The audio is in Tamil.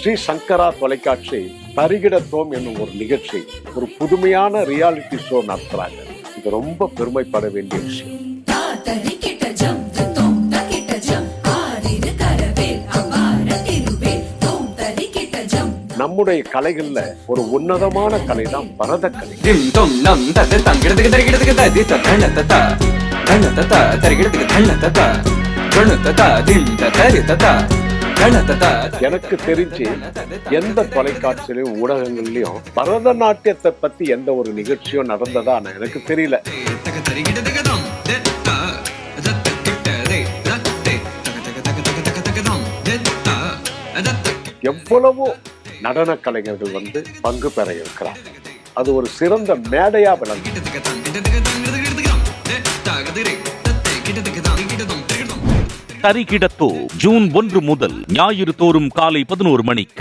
ஸ்ரீ சங்கரா தொலைக்காட்சி தரிகிடத்தோம் என்னும் ஒரு நிகழ்ச்சி ஒரு புதுமையான ரியாலிட்டி ஷோ நடத்துறாங்க. இது ரொம்ப பெருமைப்பட வேண்டிய விஷயம். நம்முடைய கலைகள்ல ஒரு உன்னதமான கலை. தான் பரதக்கலை தங்கிடத்துக்கு தரிகிடத்துக்கு தரிகிடத்துக்கு தரிகிடத்துக்கு தரிகிடத்துக்கு எனக்கு தெரிஞ்சு எந்த தொலைக்காட்சியிலும் ஊடகங்கள்லயும் பரதநாட்டியத்தை பத்தி எந்த ஒரு நிகழ்ச்சியும் நடந்ததா எனக்கு தெரியல. எவ்வளவோ நடன கலைஞர்கள் வந்து பங்கு பெற இருக்கிறார். அது ஒரு சிறந்த மேடையா விளங்கும் தரிகிடத்தோ ஜூன் ஒன்று முதல் ஞாயிறு தோறும் காலை பதினோரு மணிக்கு.